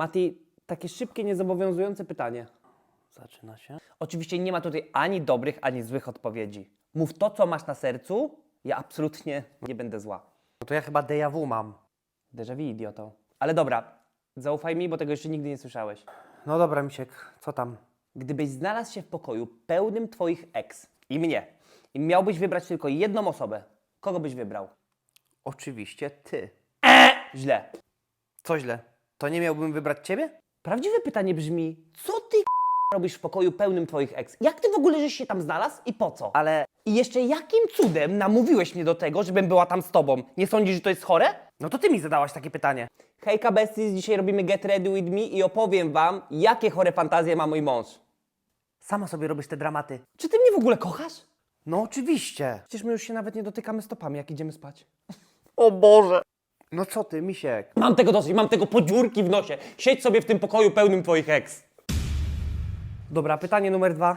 Mati, takie szybkie, niezobowiązujące pytanie. Zaczyna się. Oczywiście nie ma tutaj ani dobrych, ani złych odpowiedzi. Mów to, co masz na sercu, ja absolutnie nie będę zła. No to ja chyba déjà vu mam. Déjà vu, idioto. Ale dobra, zaufaj mi, bo tego jeszcze nigdy nie słyszałeś. No dobra, Misiek, co tam? Gdybyś znalazł się w pokoju pełnym twoich ex i mnie i miałbyś wybrać tylko jedną osobę, kogo byś wybrał? Oczywiście ty. Źle. Co źle? To nie miałbym wybrać ciebie? Prawdziwe pytanie brzmi, co ty robisz w pokoju pełnym twoich ex? Jak ty w ogóle żeś się tam znalazł i po co? Ale I jeszcze jakim cudem namówiłeś mnie do tego, żebym była tam z tobą? Nie sądzisz, że to jest chore? no to ty mi zadałaś takie pytanie. Hejka besties, dzisiaj robimy Get Ready With Me i opowiem wam, jakie chore fantazje ma mój mąż. Sama sobie robisz te dramaty. Czy ty mnie w ogóle kochasz? No oczywiście. Przecież my już się nawet nie dotykamy stopami, jak idziemy spać. O Boże. No co ty, Misiek? Mam tego dosyć, mam tego podziurki w nosie. Siedź sobie w tym pokoju pełnym twoich ex. Dobra, pytanie numer dwa.